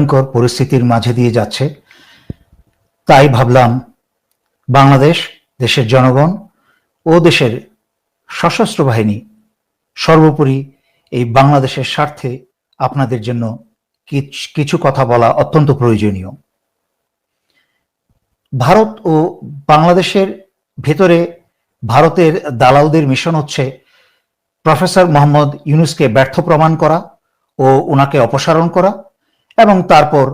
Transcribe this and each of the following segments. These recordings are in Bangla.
ভয়ঙ্কর পরিস্থিতির মাঝে দিয়ে যাচ্ছে। তাই ভাবলাম বাংলাদেশ, দেশের জনগণ ও দেশের সশস্ত্র বাহিনী সর্বোপরি এই বাংলাদেশের স্বার্থে আপনাদের জন্য কিছু কথা বলা অত্যন্ত প্রয়োজনীয়। ভারত ও বাংলাদেশের ভেতরে ভারতের দালালদের মিশন হচ্ছে প্রফেসর মোহাম্মদ ইউনুসকে ব্যর্থ প্রমাণ করা ও ওনাকে অপসারণ করা। এবং তারপর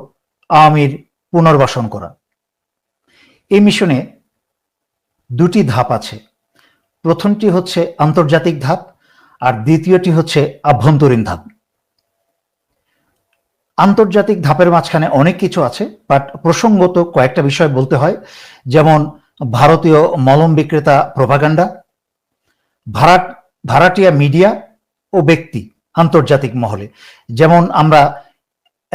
আওয়ামীর পুনর্বাসন করা। এই মিশনে দুটি ধাপ আছে। প্রথমটি হচ্ছে আন্তর্জাতিক ধাপ আর দ্বিতীয়টি হচ্ছে আভ্যন্তরীণ ধাপ। আন্তর্জাতিক ধাপের মাঝখানে অনেক কিছু আছে বাট প্রসঙ্গত কয়েকটা বিষয় বলতে হয়। যেমন ভারতীয় মলম বিক্রেতা প্রভাগান্ডা ভাড়াট ভাড়াটিয়া মিডিয়া ও ব্যক্তি আন্তর্জাতিক মহলে। যেমন আমরা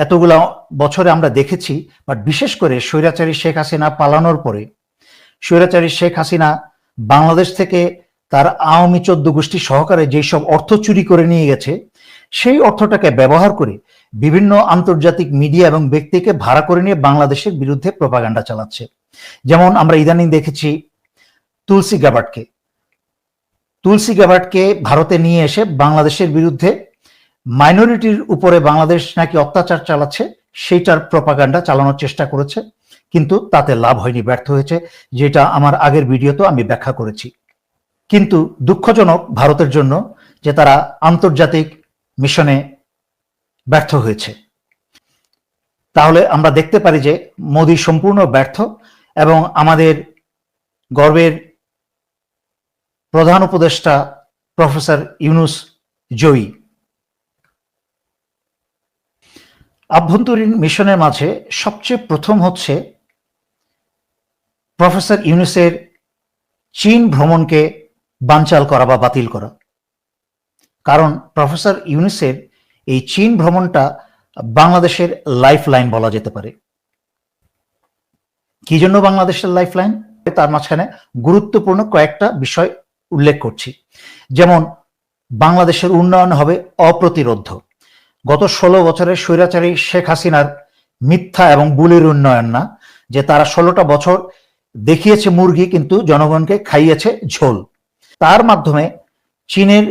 এতগুলা বছরে আমরা দেখেছি বাট বিশেষ করে স্বৈরাচারী শেখ হাসিনা পালানোর পরে, স্বৈরাচারী শেখ হাসিনা বাংলাদেশ থেকে তার আওয়ামী চোদ্দ গোষ্ঠী সহকারে যেসব অর্থ চুরি করে নিয়ে গেছে, সেই অর্থটাকে ব্যবহার করে বিভিন্ন আন্তর্জাতিক মিডিয়া এবং ব্যক্তিকে ভাড়া করে নিয়ে বাংলাদেশের বিরুদ্ধে প্রপাগান্ডা চালাচ্ছে। যেমন আমরা ইদানিং দেখেছি তুলসী গ্যাবার্টকে তুলসী গ্যাবার্টকে ভারতে নিয়ে এসে বাংলাদেশের বিরুদ্ধে মাইনরিটির উপরে বাংলাদেশ নাকি অত্যাচার চালাচ্ছে, সেইটার প্রপাগান্ডা চালানোর চেষ্টা করেছে, কিন্তু তাতে লাভ হয়নি, ব্যর্থ হয়েছে, যেটা আমার আগের ভিডিওতে আমি ব্যাখ্যা করেছি। কিন্তু দুঃখজনক ভারতের জন্য যে তারা আন্তর্জাতিক মিশনে ব্যর্থ হয়েছে। তাহলে আমরা দেখতে পারি যে মোদী সম্পূর্ণ ব্যর্থ এবং আমাদের গর্বের প্রধান উপদেষ্টা প্রফেসর ইউনুস জয়ী। আভ্যন্তরীণ মিশনের মাঝে সবচেয়ে প্রথম হচ্ছে প্রফেসর ইউনুসের চীন ভ্রমণকে বানচাল করা বা বাতিল করা। কারণ প্রফেসর ইউনুসের এই চীন ভ্রমণটা বাংলাদেশের লাইফ লাইন বলা যেতে পারে। কি জন্য বাংলাদেশের লাইফ লাইন তার মাঝখানে গুরুত্বপূর্ণ কয়েকটা বিষয় উল্লেখ করছি। যেমন, বাংলাদেশের উন্নয়ন হবে অপ্রতিরোধ্য গত ষোলো বছরের স্বৈরাচারী শেখ হাসিনার মিথ্যা এবং বুলির উন্নয়ন না, যে তারা ষোলোটা বছর দেখিয়েছে মুরগি কিন্তু জনগণকে খাইয়েছে ঝোল। তার মাধ্যমে চীনের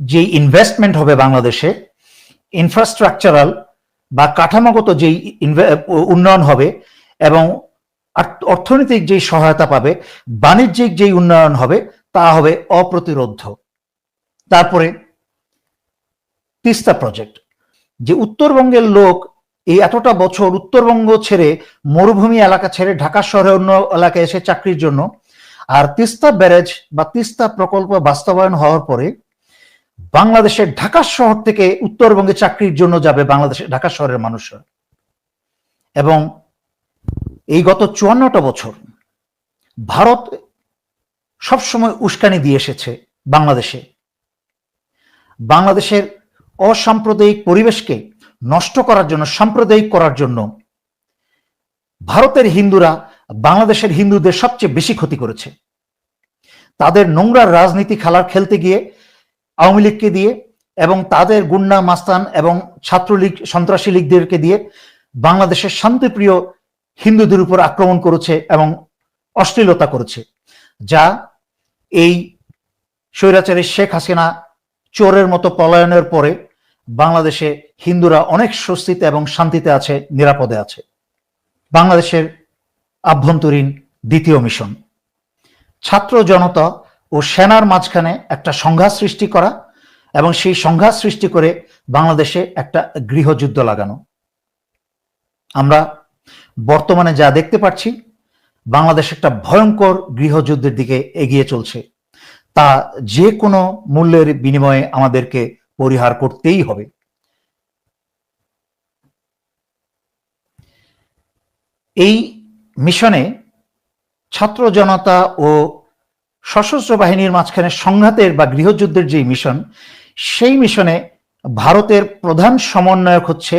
যে ইনভেস্টমেন্ট হবে বাংলাদেশে ইনফ্রাস্ট্রাকচারাল বা কাঠামোগত যেই উন্নয়ন হবে এবং অর্থনৈতিক যেই সহায়তা পাবে, বাণিজ্যিক যেই উন্নয়ন হবে, তা হবে অপ্রতিরোধ্য। তারপরে তিস্তা প্রজেক্ট যে উত্তরবঙ্গের লোক এই এতটা বছর উত্তরবঙ্গ ছেড়ে মরুভূমি এলাকা ছেড়ে ঢাকা শহরে অন্য এলাকায় এসে চাকরির জন্য আর তিস্তা ব্যারেজ বা তিস্তা প্রকল্প বাস্তবায়ন হওয়ার পরে বাংলাদেশের ঢাকা শহর থেকে উত্তরবঙ্গে চাকরির জন্য যাবে বাংলাদেশের ঢাকা শহরের মানুষরা। এবং এই গত চুয়ান্নটা বছর ভারত সবসময় উস্কানি দিয়ে এসেছে বাংলাদেশে। বাংলাদেশের অসাম্প্রদায়িক পরিবেশকে নষ্ট করার জন্য, সাম্প্রদায়িক করার জন্য ভারতের হিন্দুরা বাংলাদেশের হিন্দুদের সবচেয়ে বেশি ক্ষতি করেছে। তাদের নোংরা রাজনীতি খেলার খেলতে গিয়ে, আওয়ামী লীগকে দিয়ে এবং তাদের গুন্ডা, মাস্তান এবং ছাত্রলীগ, সন্ত্রাসী লীগদেরকে দিয়ে বাংলাদেশের শান্তিপ্রিয় হিন্দুদের উপর আক্রমণ করেছে এবং অশ্লীলতা করেছে, যা এই স্বৈরাচারী শেখ হাসিনা চোরের মতো পলায়নের পরে বাংলাদেশে হিন্দুরা অনেক স্বস্তিতে এবং শান্তিতে আছে, নিরাপদে আছে। বাংলাদেশের আভ্যন্তরীণ দ্বিতীয় মিশন। ছাত্র জনতা ও সেনার মাঝখানে একটা সংঘাত সৃষ্টি করা এবং সেই সংঘাত সৃষ্টি করে বাংলাদেশে একটা গৃহযুদ্ধ লাগানো। আমরা বর্তমানে যা দেখতে পাচ্ছি, বাংলাদেশ একটা ভয়ঙ্কর গৃহযুদ্ধের দিকে এগিয়ে চলছে। তা যে কোনো মূল্যের বিনিময়ে আমাদেরকে পরিহার করতেই হবে। এই মিশনে ছাত্র জনতা ও সশস্ত্র বাহিনীর মাঝখানে সংঘাতের বা গৃহযুদ্ধের যে মিশন, সেই মিশনে ভারতের প্রধান সমন্বয়ক হচ্ছে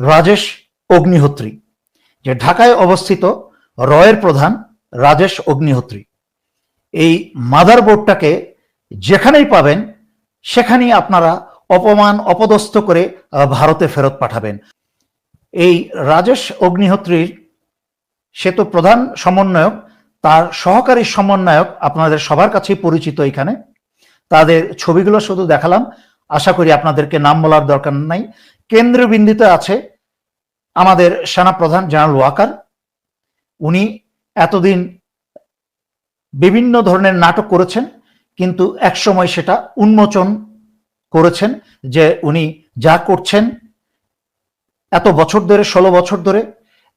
রাজেশ অগ্নিহোত্রী, যে ঢাকায় অবস্থিত রয়ের প্রধান রাজেশ অগ্নিহোত্রী। এই মাদার বোর্ডটাকে যেখানেই পাবেন সেখানেই আপনারা অপমান অপদস্থ করে ভারতে ফেরত পাঠাবেন। এই রাজেশ অগ্নিহোত্রীর সে তো প্রধান সমন্বয়ক, তার সহকারী সমন্বয়ক আপনাদের সবার কাছেই পরিচিত এখানে। তাদের ছবিগুলো শুধু দেখালাম। আশা করি আপনাদেরকে নাম বলার দরকার নাই। কেন্দ্রবিন্দুতে আছে আমাদের সেনা প্রধান জেনারেল ওয়াকার। উনি এতদিন বিভিন্ন ধরনের নাটক করেছেন। কিন্তু একসময় সেটা উন্মোচন করেছেন যে উনি যা করছেন এত বছর ধরে, ষোলো বছর ধরে,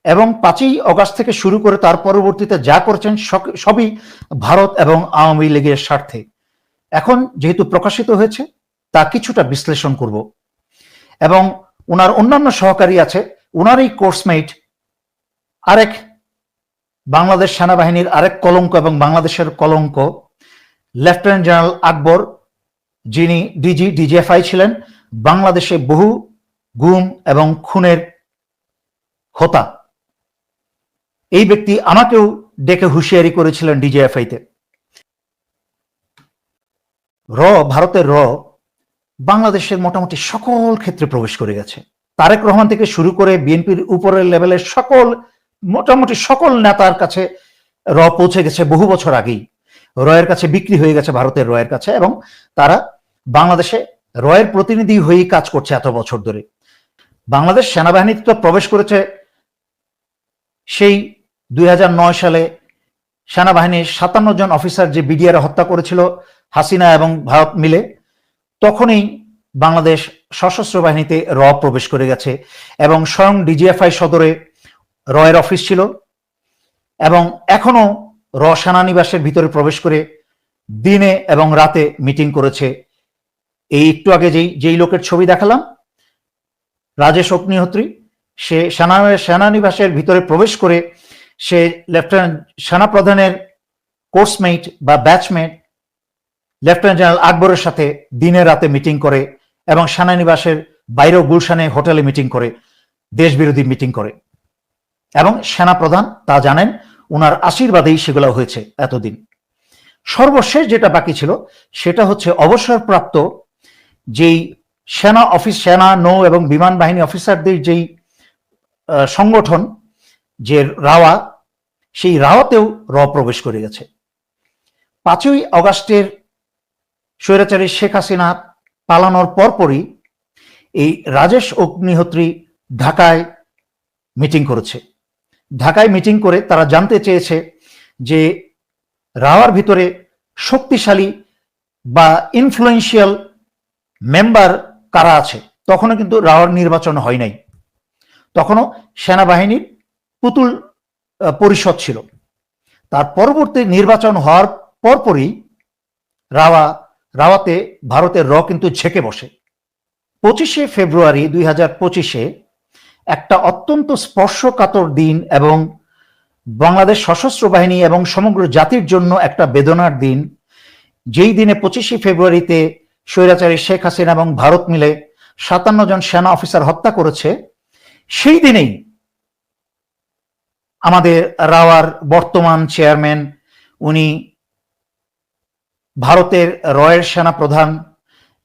এবং পাঁচই অগাস্ট থেকে শুরু করে তার পরবর্তীতে যা করছেন সবই ভারত এবং আওয়ামী লীগের স্বার্থে। এখন যেহেতু প্রকাশিত হয়েছে, তা কিছুটা বিশ্লেষণ করব। এবং ওনার অন্যান্য সহকারী আছে ওনারই কোর্সমেট আরেক বাংলাদেশ সেনাবাহিনীর আরেক কলঙ্ক এবং বাংলাদেশের কলঙ্ক লেফটেন্যান্ট জেনারেল আকবর যিনি ডিজি ডিজিএফআই ছিলেন, বাংলাদেশে বহু গুম এবং খুনের হোতা। এই ব্যক্তি আমাকেও ডেকে হুঁশিয়ারি করেছিলেন ডিজিএফআইতে র, ভারতের র, বাংলাদেশের মোটামুটি সকল ক্ষেত্রে প্রবেশ করে গেছে। তারেক রহমান থেকে শুরু করে বিএনপির উপরের লেভেলের সকল, মোটামুটি সকল নেতার কাছে র পৌঁছে গেছে বহু বছর আগেই। রয়ের কাছে বিক্রি হয়ে গেছে ভারতের রয়ের কাছে এবং তারা বাংলাদেশে রয়ের প্রতিনিধি হয়েই কাজ করছে এত বছর ধরে। বাংলাদেশ সেনাবাহিনীতে তো প্রবেশ করেছে সেই দুই হাজার নয় সালে সেনাবাহিনীর সাতান্ন জন অফিসার যে বিডিআর হত্যা করেছিল হাসিনা এবং ভারত মিলে, তখনই বাংলাদেশ সশস্ত্র বাহিনীতে র প্রবেশ করে গেছে এবং স্বয়ং ডিজিএফআই সদরে রয়ের অফিস ছিল এবং এখনও র সেনানিবাসের ভিতরে প্রবেশ করে দিনে এবং রাতে মিটিং করেছে। এই একটু আগে যেই যেই লোকের ছবি দেখালাম, রাজেশ অগ্নিহোত্রী, সে সেনা, সেনানিবাসের ভিতরে প্রবেশ করে সে লেফটেন্যান্ট সেনাপ্রধানের কোর্সমেট বা ব্যাচমেট লেফটেন্যান্ট জেনারেল আকবরের সাথে দিনে রাতে মিটিং করে এবং সেনানিবাসের বাইরেও গুলশানে হোটেলে মিটিং করে দেশ বিরোধী মিটিং করে। এবং সেনাপ্রধান তা জানেন ওনার আশীর্বাদেই সেগুলো হয়েছে এতদিন। সর্বশেষ যেটা বাকি ছিল, সেটা হচ্ছে অবসরপ্রাপ্ত যেই সেনা অফিস, সেনা, নৌ এবং বিমান বাহিনী অফিসারদের যেই সংগঠন, যে রাওয়া, সেই রাওয়াতেও র প্রবেশ করে গেছে। পাঁচই অগাস্টের স্বৈরাচারী শেখ হাসিনা পালানোর পরপরই এই রাজেশ অগ্নিহোত্রী ঢাকায় মিটিং করেছে। ঢাকায় মিটিং করে তারা জানতে চেয়েছে যে রাওয়ার ভিতরে শক্তিশালী বা ইনফ্লুয়েন্সিয়াল মেম্বার কারা আছে? তখনও কিন্তু রাওয়ার নির্বাচন হয় নাই। তখনও সেনাবাহিনীর পুতুল পরিষদ ছিল। তার পরবর্তী নির্বাচন হওয়ার পরপরই রাওয়া, রাওয়াতে ভারতের র কিন্তু ঝেঁকে বসে। পঁচিশে ফেব্রুয়ারি দুই হাজার পঁচিশে একটা অত্যন্ত স্পর্শকাতর দিন এবং বাংলাদেশ সশস্ত্র বাহিনী এবং সমগ্র জাতির জন্য একটা বেদনার দিন। যেই দিনে পঁচিশে ফেব্রুয়ারিতে স্বৈরাচারী শেখ হাসিনা এবং ভারত মিলে সাতান্ন জন সেনা অফিসার হত্যা করেছে, সেই দিনেই আমাদের রাওয়ার বর্তমান চেয়ারম্যান, উনি ভারতের রয়ের সেনা প্রধান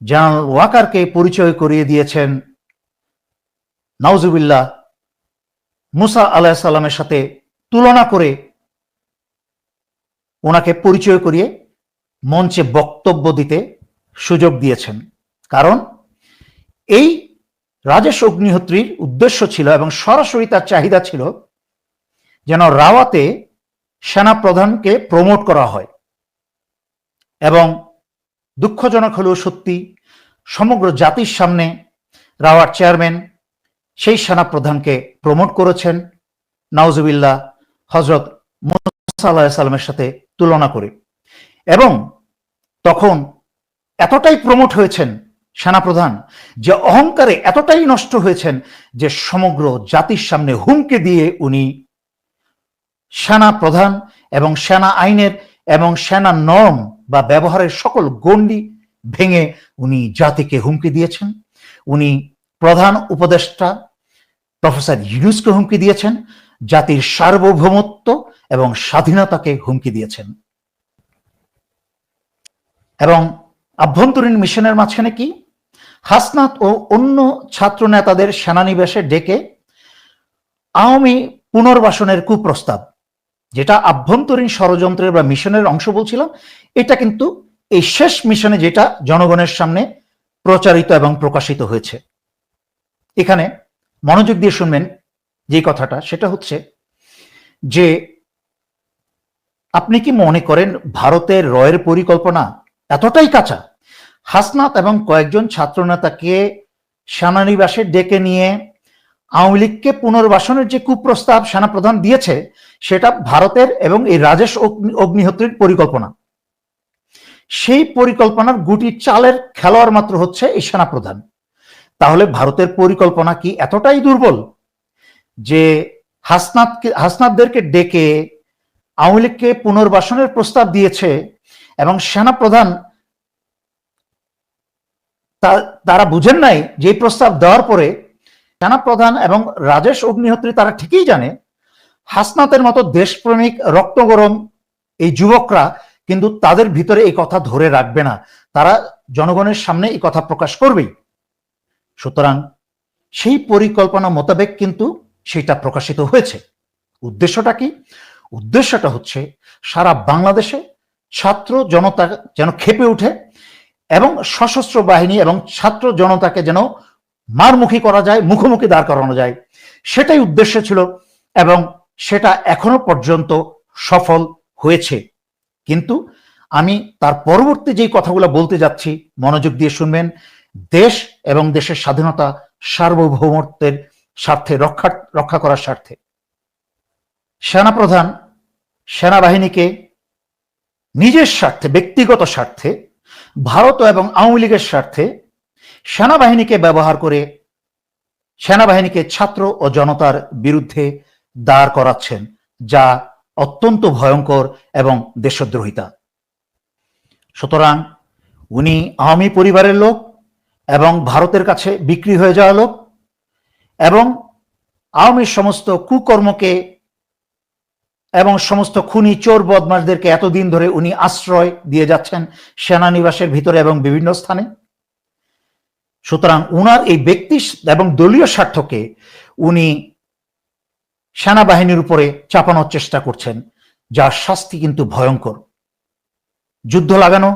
জেনারেল ওয়াকারকে পরিচয় করিয়ে দিয়েছেন। নাউজুবিল্লাহ, মুসা আলাহ সাল্লামের সাথে তুলনা করে ওনাকে পরিচয় করিয়ে মঞ্চে বক্তব্য দিতে সুযোগ দিয়েছেন। কারণ এই রাজেশ অগ্নিহোত্রীর উদ্দেশ্য ছিল এবং সরাসরি তার চাহিদা ছিল যেন রাওয়াতে সেনা প্রধানকে প্রমোট করা হয় এবং দুঃখজনক হলেও সত্যি সমগ্র জাতির সামনে রাওয়ার চেয়ারম্যান সেই সেনা প্রধানকে প্রমোট করেছেন। নাউজুবিল্লাহ হজরত সাল্লামের সাথে তুলনা করে। এবং তখন এতটাই প্রমোট হয়েছেন সেনাপ্রধান, যে অহংকারে এতটাই নষ্ট হয়েছেন, যে সমগ্র জাতির সামনে হুমকে দিয়ে উনি সেনা প্রধান এবং সেনা আইনের এবং সেনা নর্ম বা ব্যবহারের সকল গণ্ডি ভেঙে উনি জাতিকে হুমকি দিয়েছেন। উনি প্রধান উপদেষ্টা প্রফেসর ইউনুসকে হুমকি দিয়েছেন, জাতির সার্বভৌমত্ব এবং স্বাধীনতাকে হুমকি দিয়েছেন। এবং আভ্যন্তরীণ মিশনের মাঝখানে কি? হাসনাত ও অন্য ছাত্র নেতাদের সেনানিবাসে ডেকে আওয়ামী পুনর্বাসনের কুপ্রস্তাব, যেটা আভ্যন্তরীণ ষড়যন্ত্রের বা মিশনের অংশ বলছিলাম এটা কিন্তু এই শেষ মিশনে যেটা জনগণের সামনে প্রচারিত এবং প্রকাশিত হয়েছে। এখানে মনোযোগ দিয়ে শুনবেন যে কথাটা, সেটা হচ্ছে যে আপনি কি মনে করেন ভারতের রয়ের পরিকল্পনা এতটাই কাঁচা? হাসনাত এবং কয়েকজন ছাত্রনেতাকে সেনানিবাসে ডেকে নিয়ে আওয়ামী লীগকে পুনর্বাসনের যে কুপ্রস্তাব সেনাপ্রধান দিয়েছে, সেটা ভারতের এবং এই রাজেশ অগ্নি- অগ্নিহোত্রীর পরিকল্পনা। সেই পরিকল্পনার গুটি চালের খেলোয়াড় মাত্র হচ্ছে এই সেনাপ্রধান। তাহলে ভারতের পরিকল্পনা কি এতটাই দুর্বল যে হাসনাতকে হাসনাতদেরকে ডেকে আওয়ামী লীগকে পুনর্বাসনের প্রস্তাব দিয়েছে এবং সেনাপ্রধান তা- তারা বুঝেন নাই যে প্রস্তাব দেওয়ার পরে সেনাপ্রধান এবং রাজেশ অগ্নিহোত্রী তারা ঠিকই জানে, হাসনাতের মতো দেশপ্রেমিক রক্ত গরম এই যুবকরা কিন্তু তাদের ভিতরে এই কথা ধরে রাখবে না। তারা জনগণের সামনে এই কথা প্রকাশ করবেই। সুতরাং সেই পরিকল্পনা মোতাবেক কিন্তু সেটা প্রকাশিত হয়েছে। উদ্দেশ্যটা কি? উদ্দেশ্যটা হচ্ছে সারা বাংলাদেশে ছাত্র জনতা যেন খেপে ওঠে এবং সশস্ত্র বাহিনী এবং ছাত্র জনতাকে যেন মারমুখী করা যায়, মুখোমুখি দাঁড় করানো যায়। সেটাই উদ্দেশ্য ছিল এবং সেটা এখনও পর্যন্ত সফল হয়েছে। কিন্তু আমি তার পরবর্তী যেই কথাগুলো বলতে যাচ্ছি, মনোযোগ দিয়ে শুনবেন। দেশ এবং দেশের স্বাধীনতা সার্বভৌমত্বের স্বার্থে, রক্ষা রক্ষা করার স্বার্থে। সেনাপ্রধান সেনাবাহিনীকে নিজের স্বার্থে, ব্যক্তিগত স্বার্থে, ভারত এবং আওয়ামী লীগের স্বার্থে সেনাবাহিনীকে ব্যবহার করে সেনাবাহিনীকে ছাত্র ও জনতার বিরুদ্ধে দাঁড় করাচ্ছেন, যা অত্যন্ত ভয়ঙ্কর এবং দেশদ্রোহিতা। সুতরাং উনি আওয়ামী পরিবারের লোক এবং ভারতের কাছে বিক্রি হয়ে যাওয়া লোক এবং আওয়ামীর সমস্ত কুকর্মকে এবং সমস্ত খুনি চোর বদমাসদেরকে এতদিন ধরে উনি আশ্রয় দিয়ে যাচ্ছেন সেনানিবাসের ভিতরে এবং বিভিন্ন স্থানে। সুতরাং উনার এই ব্যক্তি এবং দলীয় স্বার্থকে উনি সেনাবাহিনীর উপরে চাপানোর চেষ্টা করছেন, যার শাস্তি কিন্তু ভয়ঙ্কর। যুদ্ধ লাগানো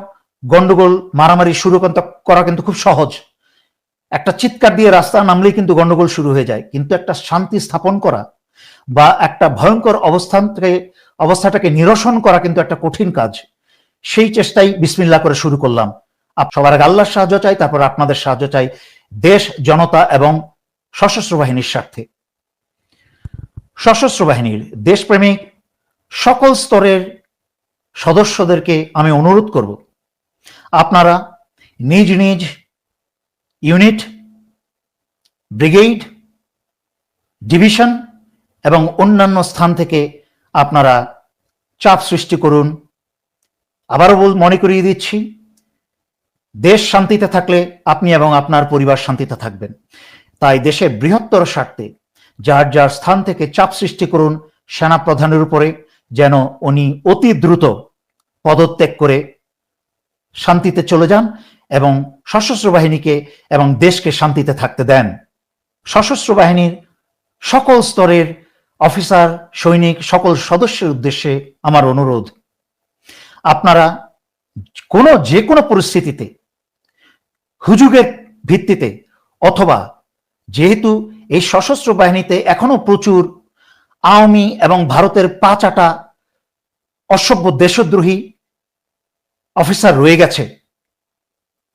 গন্ডগোল, মারামারি শুরু করা কিন্তু খুব সহজ। একটা চিৎকার দিয়ে রাস্তা নামলেই কিন্তু গন্ডগোল শুরু হয়ে যায়। কিন্তু একটা শান্তি স্থাপন করা বা একটা ভয়ঙ্কর অবস্থান থেকে অবস্থাটাকে নিরসন করা কিন্তু একটা কঠিন কাজ। সেই চেষ্টাই বিসমিল্লা করে শুরু করলাম। আপ- সবার আগে আল্লাহর সাহায্য চাই, তারপর আপনাদের সাহায্য চাই। দেশ, জনতা এবং সশস্ত্র বাহিনীর স্বার্থে। সশস্ত্র বাহিনীর দেশপ্রেমিক সকল স্তরের সদস্যদেরকে আমি অনুরোধ করব। আপনারা নিজ নিজ ইউনিট, ব্রিগেড, ডিভিশন এবং অন্যান্য স্থান থেকে আপনারা চাপ সৃষ্টি করুন। আবারও মনে করিয়ে দিচ্ছি, দেশ শান্তিতে থাকলে আপনি এবং আপনার পরিবার শান্তিতে থাকবেন। তাই দেশের বৃহত্তর স্বার্থে যার যার স্থান থেকে চাপ সৃষ্টি করুন সেনাপ্রধানের উপরে, যেন উনি অতি দ্রুত পদত্যাগ করে শান্তিতে চলে যান এবং সশস্ত্র বাহিনীকে এবং দেশকে শান্তিতে থাকতে দেন। সশস্ত্র বাহিনীর সকল স্তরের অফিসার, সৈনিক, সকল সদস্যের উদ্দেশ্যে আমার অনুরোধ, আপনারা কোনো যে কোনো পরিস্থিতিতে, হুজুগের ভিত্তিতে অথবা যেহেতু এই সশস্ত্র বাহিনীতে এখনও প্রচুর আওয়ামী এবং ভারতের পাঁচাটা অসভ্য দেশদ্রোহী অফিসার রয়ে গেছে।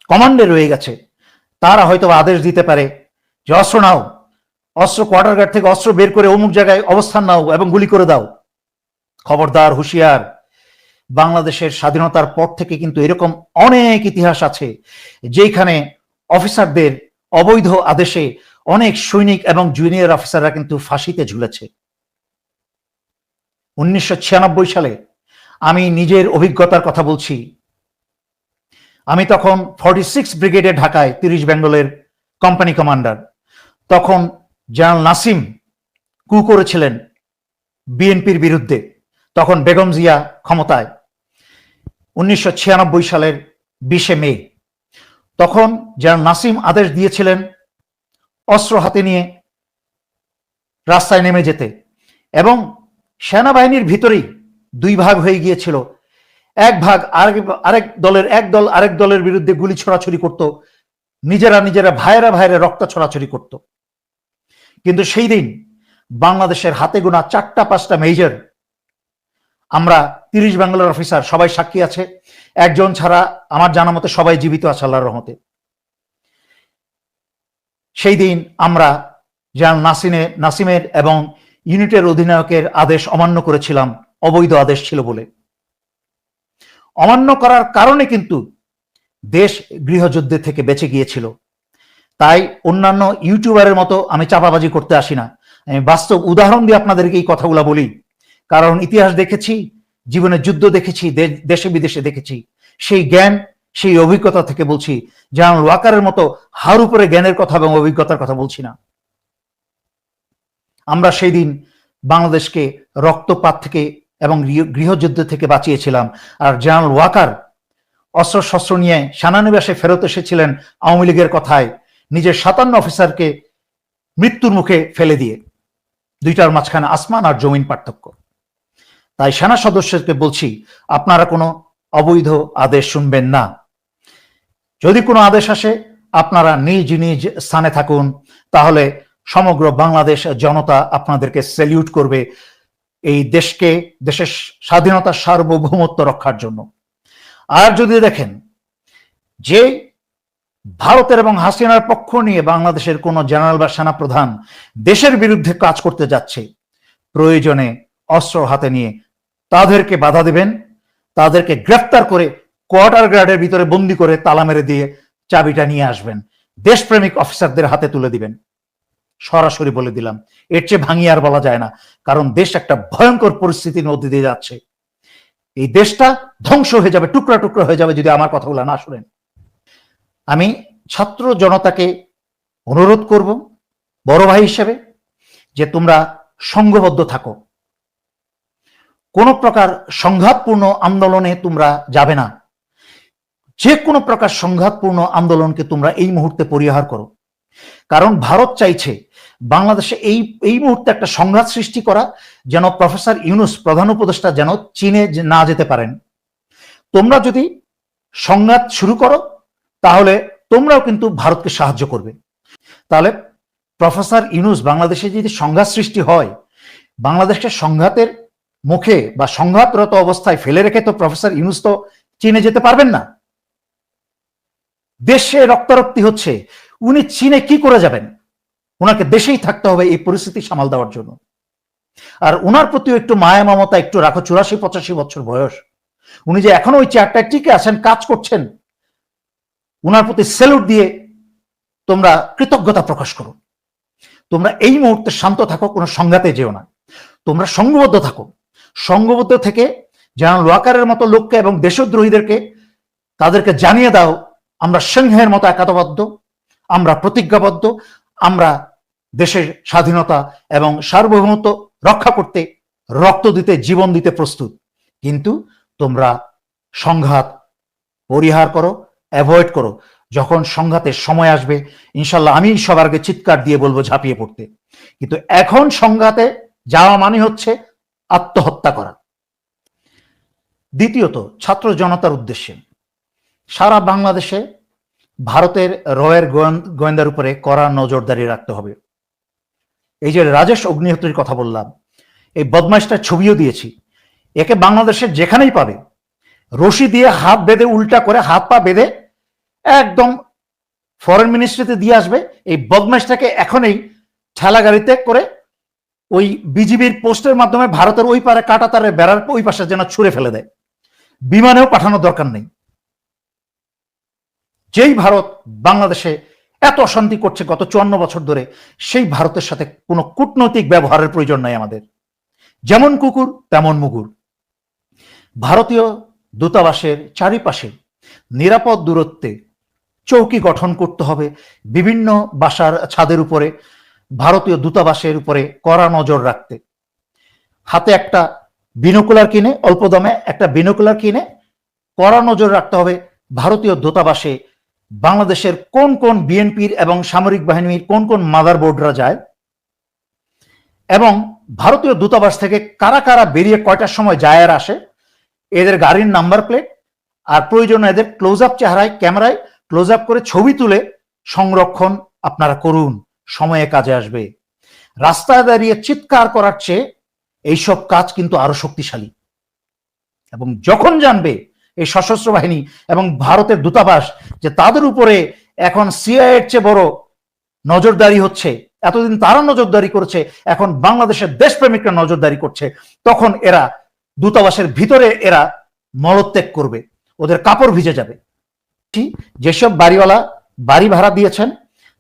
কমান্ডে রয়ে গেছে। তারা হয়তো আদেশ দিতে পারে যে, অস্ত্র নাও। অস্ত্র কোয়ার্টার গার্ড থেকে অস্ত্র বের করে অমুক জায়গায় অবস্থান নাও এবং গুলি করে দাও। খবরদার, হুঁশিয়ার। বাংলাদেশের স্বাধীনতার পর থেকে কিন্তু এরকম অনেক ইতিহাস আছে যেখানে অফিসারদের অবৈধ আদেশে অনেক সৈনিক এবং জুনিয়র অফিসাররা কিন্তু ফাঁসিতে ঝুলেছে। উনিশশো ছিয়ানব্বই সালে আমি নিজের অভিজ্ঞতার কথা বলছি। আমি তখন ফর্টি সিক্স ব্রিগেডে ঢাকায় তিরিশ বেঙ্গলের কোম্পানি কমান্ডার তখন জেনারেল নাসিম কু করেছিলেন বিএনপির বিরুদ্ধে, তখন বেগম জিয়া ক্ষমতায়, উনিশশো ছিয়ানব্বই সালের বিশে মে। তখন জেনারেল নাসিম আদেশ দিয়েছিলেন অস্ত্র হাতে নিয়ে রাস্তায় নেমে যেতে, এবং সেনাবাহিনীর ভিতরেই দুই ভাগ হয়ে গিয়েছিল এক ভাগ আরেক আরেক দলের, এক দল আরেক দলের বিরুদ্ধে গুলি ছড়াছড়ি করত। নিজেরা নিজেরা, ভাইয়েরা ভাইয়েরা রক্ত ছড়াছড়ি করত। কিন্তু সেই দিন বাংলাদেশের হাতে গোনা চারটা, পাঁচটা মেজর আমরা তিরিশ বাংলার অফিসার সবাই সাক্ষী আছে। একজন ছাড়া আমার জানা মতে সবাই জীবিত আছে আল্লাহর রহমতে। সেই দিন আমরা যেন নাসিনে নাসিমের এবং ইউনিটের অধিনায়কের আদেশ অমান্য করেছিলাম। অবৈধ আদেশ ছিল বলে। অমান্য করার কারণে কিন্তু দেশ গৃহযুদ্ধে থেকে বেঁচে গিয়েছিল। তাই অন্যান্য ইউটিউবারের মতো আমি চাপাবাজি করতে আসি না। আমি বাস্তব উদাহরণ দিয়ে আপনাদেরকে এই কথাগুলো বলি। কারণ ইতিহাস দেখেছি জীবনে যুদ্ধ দেখেছি দেশে বিদেশে দেখেছি। সেই জ্ঞান, সেই অভিজ্ঞতা থেকে বলছি, যেমন ওয়াকারের মতো হার উপরে জ্ঞানের কথা এবং অভিজ্ঞতার কথা বলছি না। আমরা সেই দিন বাংলাদেশকে রক্তপাত থেকে এবং গৃহযুদ্ধ থেকে বাঁচিয়েছিলাম। আর জেনারেল ওয়াকার অস্ত্র শস্ত্র নিয়ে সেনানিবাসে ফেরত এসেছিলেন আওয়ামী লীগের কথায়, নিজের সাতান্ন অফিসারকে মৃত্যুর মুখে ফেলে দিয়ে। দুইটার মাঝখানে আসমান আর জমিন পার্থক্য। তাই সেনা সদস্যকে বলছি, আপনারা কোনো অবৈধ আদেশ শুনবেন না। যদি কোনো আদেশ আসে, আপনারা নিজ নিজ স্থানে থাকুন, তাহলে সমগ্র বাংলাদেশ জনতা আপনাদেরকে সেলিউট করবে। এই দেশকে, দেশের স্বাধীনতা সার্বভৌমত্ব রক্ষার জন্য। আর যদি দেখেন যে ভারতের এবং হাসিনার পক্ষ নিয়ে বাংলাদেশের কোন জেনারেল বা সেনা প্রধান দেশের বিরুদ্ধে কাজ করতে যাচ্ছে, প্রয়োজনে অস্ত্র হাতে নিয়ে তাদেরকে বাধা দিবেন, তাদেরকে গ্রেফতার করে কোয়ার্টার গার্ডের ভিতরে বন্দি করে তালা মেরে দিয়ে চাবিটা নিয়ে আসবেন। দেশপ্রেমিক অফিসারদের হাতে তুলে দিবেন। সরাসরি বলে দিলাম। এর চেয়ে ভাঙিয়ে আর বলা যায় না। কারণ দেশ একটা ভয়ঙ্কর পরিস্থিতির মধ্যে দিয়ে যাচ্ছে। এই দেশটা ধ্বংস হয়ে যাবে, টুকরা টুকরা হয়ে যাবে যদি আমার কথাগুলো না শুনেন। আমি ছাত্র জনতাকে অনুরোধ করব, বড় ভাই হিসেবে, যে তোমরা সংঘবদ্ধ থাকো। কোন প্রকার সংঘাতপূর্ণ আন্দোলনে তোমরা যাবে না। যে কোনো প্রকার সংঘাতপূর্ণ আন্দোলনকে তোমরা এই মুহূর্তে পরিহার করো। কারণ ভারত চাইছে বাংলাদেশে এই এই মুহূর্তে একটা সংঘাত সৃষ্টি করা, যেন প্রফেসর ইউনুস প্রধান উপদেষ্টা যেন চীনে না যেতে পারেন। তোমরা যদি সংঘাত শুরু করো, তাহলে তোমরাও কিন্তু ভারতকে সাহায্য করবে। তাহলে প্রফেসর ইউনুস বাংলাদেশে যদি সংঘাত সৃষ্টি হয়, বাংলাদেশকে সংঘাতের মুখে বা সংঘাতরত অবস্থায় ফেলে রেখে তো প্রফেসর ইউনুস তো চীনে যেতে পারবেন না। দেশে রক্তারক্তি হচ্ছে উনি চীনে কি করে যাবেন? ওনাকে দেশেই থাকতে হবে এই পরিস্থিতি সামাল দেওয়ার জন্য। আর ওনার প্রতিও একটু মায়া মমতা, একটু রাখো, চুরাশি, পঁচাশি বছর বয়স। উনি যে এখনও ওই চেয়ারটায় টিকে আছেন, কাজ করছেন ওনার প্রতি সেলুট দিয়ে তোমরা কৃতজ্ঞতা প্রকাশ করো। তোমরা এই মুহূর্তে শান্ত থাকো, কোনো সংঘাতে যেও না। তোমরা সংঘবদ্ধ থাকো। সংঘবদ্ধ থেকে যেন লোয়াকারের মতো লোককে এবং দেশদ্রোহীদেরকে তাদেরকে জানিয়ে দাও, আমরা সিংহের মতো একাতবদ্ধ আমরা প্রতিজ্ঞাবদ্ধ, আমরা দেশের স্বাধীনতা এবং সার্বভৌমত্ব রক্ষা করতে, রক্ত দিতে, জীবন দিতে প্রস্তুত। কিন্তু তোমরা সংঘাত পরিহার করো, অ্যাভয়েড করো। যখন সংঘাতের সময় আসবে, ইনশাল্লাহ আমি সবার আগে চিৎকার দিয়ে বলব ঝাঁপিয়ে পড়তে। কিন্তু এখন সংঘাতে যাওয়া মানে হচ্ছে আত্মহত্যা করা। দ্বিতীয়ত, ছাত্র জনতার উদ্দেশ্যে। সারা বাংলাদেশে ভারতের রয়ের গোয়েন- গোয়েন্দার উপরে কড়া নজরদারি রাখতে হবে। এই যে রাজেশ অগ্নিহোত্রীর কথা বললাম, এই বদমাইশটার ছবিও দিয়েছি। একে বাংলাদেশের যেখানেই পাবে, রশি দিয়ে হাত বেঁধে উল্টা করে হাত পা বেঁধে একদম ফরেন মিনিস্ট্রিতে দিয়ে আসবে, এই বদমাইশটাকে এখনই ঠেলা গাড়িতে করে ওই বিজিবির পোস্টের মাধ্যমে ভারতের ওই পারে কাটা তারে বেড়ার ওই পাশে যেন ছুঁড়ে ফেলে দেয়। বিমানেও পাঠানোর দরকার নেই। যেই ভারত বাংলাদেশে এত অশান্তি করছে গত চুয়ান্ন বছর ধরে, সেই ভারতের সাথে কোনো কূটনৈতিক ব্যবহারের প্রয়োজন নাই আমাদের। যেমন কুকুর, তেমন মুগুর। ভারতীয় দূতাবাসের চারিপাশে নিরাপদ দূরত্বে চৌকি গঠন করতে হবে, বিভিন্ন বাসার ছাদের উপরে, ভারতীয় দূতাবাসের উপরে কড়া নজর রাখতে। হাতে একটা বিনোকুলার কিনে, অল্প দামে একটা বিনোকুলার কিনে কড়া নজর রাখতে হবে ভারতীয় দূতাবাসে বাংলাদেশের কোন কোন বিএনপির এবং সামরিক বাহিনীর কোন কোন মাদার বোর্ডরা যায়? এবং ভারতীয় দূতাবাস থেকে কারা কারা বেরিয়ে কয়টার সময় যায় আর আসে? এদের গাড়ির নাম্বার প্লেট আর প্রয়োজনে এদের ক্লোজ আপ চেহারায়, ক্যামেরায় ক্লোজ আপ করে ছবি তুলে সংরক্ষণ আপনারা করুন। সময়ে কাজে আসবে। রাস্তায় দাঁড়িয়ে চিৎকার করার চেয়ে এইসব কাজ কিন্তু আরও শক্তিশালী। এবং যখন জানবে এই সশস্ত্র বাহিনী এবং ভারতের দূতাবাস যে তাদের উপরে এখন সিআইয়ের চেয়ে বড় নজরদারি হচ্ছে, এতদিন তারা নজরদারি করেছে, এখন বাংলাদেশের দেশপ্রেমিকরা নজরদারি করছে, তখন এরা দূতাবাসের ভিতরে এরা মলত্যাগ করবে, ওদের কাপড় ভিজে যাবে। যেসব বাড়িওয়ালা বাড়ি ভাড়া দিয়েছেন,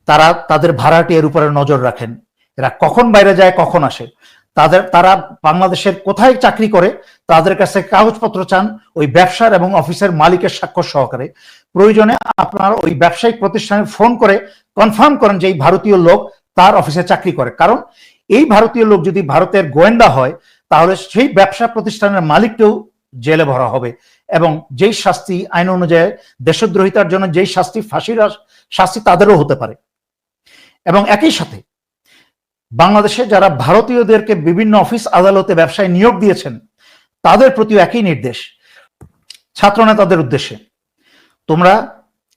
তারা তাদের ভাড়াটি এর উপরে নজর রাখেন। এরা কখন বাইরে যায়, কখন আসে? তাদের, তারা বাংলাদেশের কোথায় চাকরি করে, তাদের কাছে কাগজপত্র চান, ওই ব্যবসার এবং অফিসের মালিকের স্বাক্ষর সহকারে। প্রয়োজনে আপনার ওই ব্যবসায়িক প্রতিষ্ঠানে ফোন করে কনফার্ম করেন যে এই ভারতীয় লোক তার অফিসে চাকরি করে। কারণ এই ভারতীয় লোক যদি ভারতের গোয়েন্দা হয়, তাহলে সেই ব্যবসা প্রতিষ্ঠানের মালিককেও জেলে ভরা হবে এবং যেই শাস্তি আইন অনুযায়ী দেশদ্রোহিতার জন্য যেই শাস্তি, ফাঁসির শাস্তি তাদেরও হতে পারে। এবং একই সাথে বাংলাদেশে যারা ভারতীয়দেরকে বিভিন্ন অফিস আদালতে ব্যবসায় নিয়োগ দিয়েছেন, তাদের প্রতিও একই নির্দেশ, ছাত্রনেতাদের উদ্দেশ্যে। তোমরা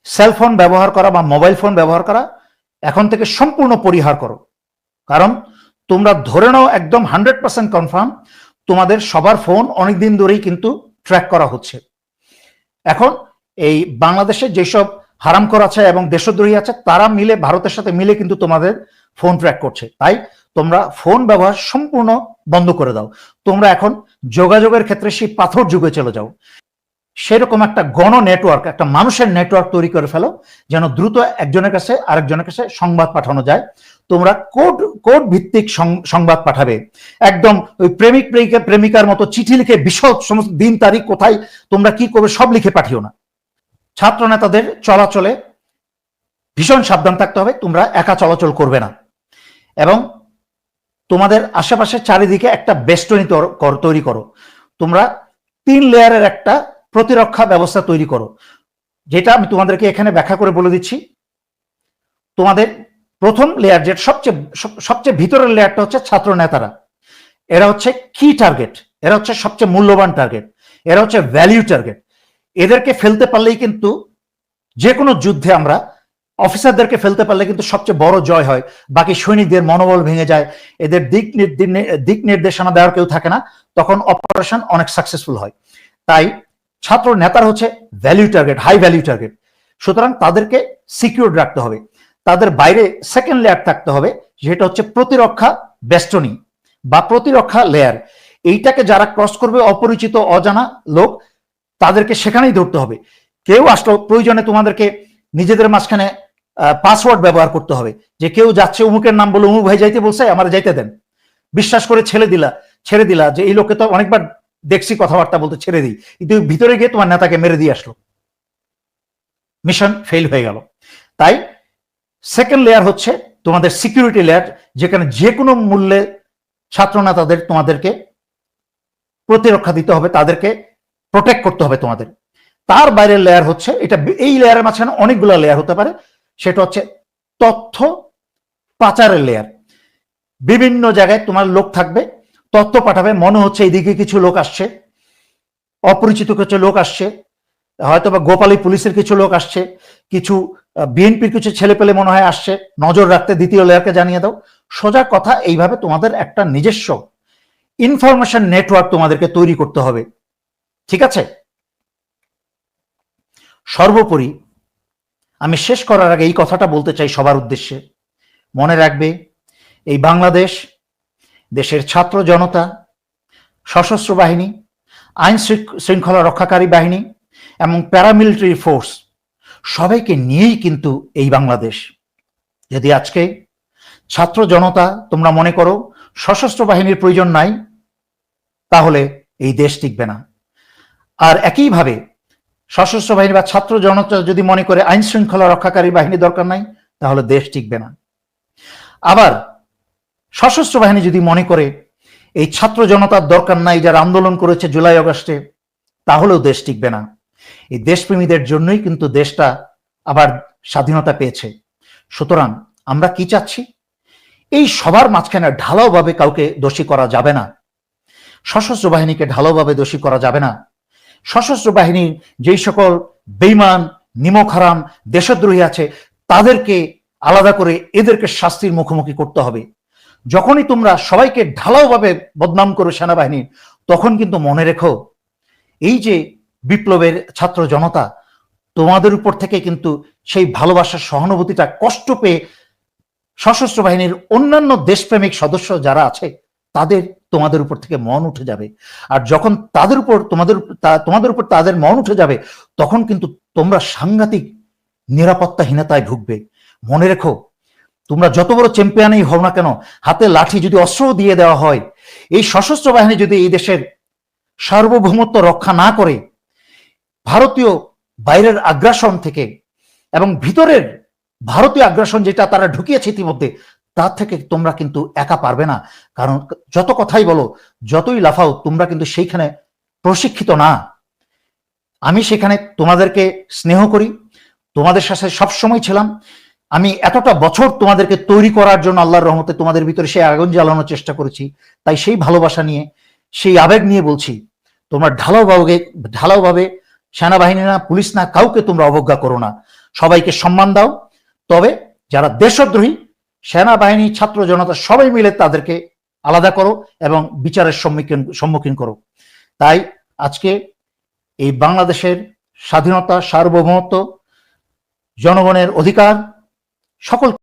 সেলফোন ব্যবহার করা বা মোবাইল ফোন ব্যবহার করা এখন থেকে সম্পূর্ণ পরিহার করো। কারণ তোমরা ধরে নাও একদম হান্ড্রেড পার্সেন্ট কনফার্ম তোমাদের সবার ফোন অনেকদিন ধরেই কিন্তু ট্র্যাক করা হচ্ছে। এখন এই বাংলাদেশে যেসব হারাম করা আছে এবং দেশদ্রোহী আছে, তারা মিলে, ভারতের সাথে মিলে কিন্তু তোমাদের ফোন ট্র্যাক করছে। তাই তোমরা ফোন ব্যবহার সম্পূর্ণ বন্ধ করে দাও। তোমরা এখন যোগাযোগের ক্ষেত্রে সেই পাথর যুগে চলে যাও। সেরকম একটা গণ নেটওয়ার্ক একটা মানুষের নেটওয়ার্ক তৈরি করে ফেলো, যেন দ্রুত একজনের কাছে আরেকজনের কাছে সংবাদ পাঠানো যায়। তোমরা কোড কোড ভিত্তিক সংবাদ পাঠাবে। একদম ওই প্রেমিক, প্রেমিকা, প্রেমিকার মতো চিঠি লিখে বিশদ সমস্ত দিন, তারিখ, কোথায়, তোমরা কি করবে সব লিখে পাঠিও না। ছাত্র নেতাদের চলাচলে ভীষণ সাবধান থাকতে হবে, তোমরা একা চলাচল করবে না। এবং তোমাদের আশেপাশে চারিদিকে একটা বেষ্টনী তৈরি, করো তোমরা তিন লেয়ারের একটা প্রতিরক্ষা ব্যবস্থা তৈরি করো। যেটা আমি তোমাদেরকে এখানে ব্যাখ্যা করে বলে দিচ্ছি। তোমাদের প্রথম লেয়ার যেটা সবচেয়ে সবচেয়ে ভিতরের লেয়ারটা হচ্ছে ছাত্র নেতারা এরা হচ্ছে কি টার্গেট এরা হচ্ছে সবচেয়ে মূল্যবান টার্গেট এরা হচ্ছে ভ্যালিউ টার্গেট এদেরকে ফেলতে পারলেই কিন্তু যে কোনো যুদ্ধে আমরা অফিসারদেরকে ফেলতে পারলে কিন্তু সবচেয়ে বড় জয় হয়। বাকি সৈনিকদের মনোবল ভেঙে যায়। এদের দিক দিক নির্দেশনা দেওয়ার কেউ থাকে না। তখন অপারেশন অনেক সাকসেসফুল হয়। তাই ছাত্র নেতার হচ্ছে value target high value target সুতরাং তাদেরকে সিকিউর রাখতে হবে। তাদের বাইরে সেকেন্ড লেয়ার থাকতে হবে, যেটা হচ্ছে প্রতিরক্ষা বেষ্টনী বা প্রতিরক্ষা লেয়ার এইটাকে যারা ক্রস করবে, অপরিচিত, অজানা লোক তাদেরকে সেখানেই ধরতে হবে। কেউ আসলো, প্রয়োজনে তোমাদেরকে নিজেদের মাঝখানে পাসওয়ার্ড ব্যবহার করতে হবে। যে কেউ যাচ্ছে, অমুকের নাম বলে অমুক ভাই যাইতে বলছে, আমার যাইতে দেন। বিশ্বাস করে ছেড়ে দিলা ছেড়ে দিলা যে এই লোকে তো অনেকবার দেখছি, কথাবার্তা বলতে ছেড়ে দিই। কিন্তু ভিতরে গিয়ে তোমার নেতাকে মেরে দিয়ে আসলো। মিশন ফেল হয়ে গেল। তাই সেকেন্ড লেয়ার হচ্ছে তোমাদের সিকিউরিটি লেয়ার যেখানে যে কোনো মূল্যে ছাত্র নেতাদের তোমাদেরকে প্রতিরক্ষা দিতে হবে, তাদেরকে প্রোটেক্ট করতে হবে তোমাদের। তার বাইরের লেয়ার হচ্ছে, এটা এই লেয়ারের মাঝখানে অনেকগুলো লেয়ার হতে পারে, সেটা হচ্ছে তথ্য পাচারের লেয়ার বিভিন্ন জায়গায় তোমার লোক থাকবে, তথ্য পাঠাবে, মনে হচ্ছে এইদিকে কিছু লোক আসছে, অপরিচিত কিছু লোক আসছে হয়তো বা গোপালী পুলিশের কিছু লোক আসছে, কিছু বিএনপির কিছু ছেলে পেলে মনে হয় আসছে, নজর রাখতে দ্বিতীয় লেয়ারকে জানিয়ে দাও। সোজা কথা, এইভাবে তোমাদের একটা নিজস্ব ইনফরমেশন নেটওয়ার্ক তোমাদেরকে তৈরি করতে হবে। ঠিক আছে? সর্বোপরি আমি শেষ করার আগে এই কথাটা বলতে চাই সবার উদ্দেশ্যে। মনে রাখবে, এই বাংলাদেশ দেশের ছাত্র জনতা, সশস্ত্র বাহিনী, আইন শৃঙ্খলা রক্ষাকারী বাহিনী এবং প্যারামিলিটারি ফোর্স সবাইকে নিয়েই কিন্তু এই বাংলাদেশ। যদি আজকে ছাত্র জনতা তোমরা মনে করো সশস্ত্র বাহিনীর প্রয়োজন নাই, তাহলে এই দেশ টিকবে না। আর একইভাবে সশস্ত্র বাহিনী বা ছাত্র জনতা যদি মনে করে আইন শৃঙ্খলা রক্ষাকারী বাহিনী দরকার নাই, তাহলে দেশ টিকবে না। আবার সশস্ত্র বাহিনী যদি মনে করে এই ছাত্র জনতার দরকার নাই যারা আন্দোলন করেছে জুলাই অগস্টে তাহলেও দেশ টিকবে না। এই দেশপ্রেমীদের জন্যই কিন্তু দেশটা আবার স্বাধীনতা পেয়েছে। সুতরাং আমরা কি চাচ্ছি? এই সবার মাঝখানে ঢালাওভাবে কাউকে দোষী করা যাবে না। সশস্ত্র বাহিনীকে ঢালাওভাবে দোষী করা যাবে না। সশস্ত্র বাহিনীর যেই সকল বেইমান নিমক হারাম, দেশদ্রোহী আছে, তাদেরকে আলাদা করে এদেরকে শাস্তির মুখোমুখি করতে হবে। যখনই তোমরা সবাইকে ঢালাওভাবে বদনাম করো সেনাবাহিনীর, তখন কিন্তু মনে রেখো, এই যে বিপ্লবের ছাত্র জনতা, তোমাদের উপর থেকে কিন্তু সেই ভালোবাসার সহানুভূতিটা কষ্ট পেয়ে সশস্ত্র বাহিনীর অন্যান্য দেশপ্রেমিক সদস্য যারা আছে, তাদের তোমাদের উপর থেকে মন উঠে যাবে। আর যখন তাদের উপর তোমাদের তোমাদের উপর তাদের মন উঠে যাবে, তখন কিন্তু তোমরা সাংঘাতিক নিরাপত্তাহীনতায় ঢুকবে মনে রেখো, তোমরা যত বড় চ্যাম্পিয়নই হও না কেন, হাতে লাঠি যদি অস্ত্র দিয়ে দেওয়া হয়, এই সশস্ত্র বাহিনী যদি এই দেশের সার্বভৌমত্ব রক্ষা না করে, ভারতীয় বাইরের আগ্রাসন থেকে এবং ভিতরের ভারতীয় আগ্রাসন যেটা তারা ঢুকিয়েছে ইতিমধ্যে তার থেকে তোমরা কিন্তু একা পারবে না। কারণ যত কথাই বলো, যতই লাফাও, তোমরা কিন্তু সেইখানে প্রশিক্ষিত না। আমি সেখানে তোমাদেরকে স্নেহ করি, তোমাদের সাথে সবসময় ছিলাম। আমি এতটা বছর তোমাদেরকে তৈরি করার জন্য আল্লাহর রহমতে তোমাদের ভিতরে সেই আগুন জ্বালানোর চেষ্টা করেছি। তাই সেই ভালোবাসা নিয়ে, সেই আবেগ নিয়ে বলছি, তোমরা ঢালাওভাবে ঢালাওভাবে সেনাবাহিনী না পুলিশ না, কাউকে তোমরা অবজ্ঞা করো না। সবাইকে সম্মান দাও। তবে যারা দেশদ্রোহী সেনাবাহিনী, ছাত্র জনতা সবাই মিলে তাদেরকে আলাদা করো এবং বিচারের সম্মুখীন সম্মুখীন করো। তাই আজকে এই বাংলাদেশের স্বাধীনতা সার্বভৌমত্ব, জনগণের অধিকার, সকল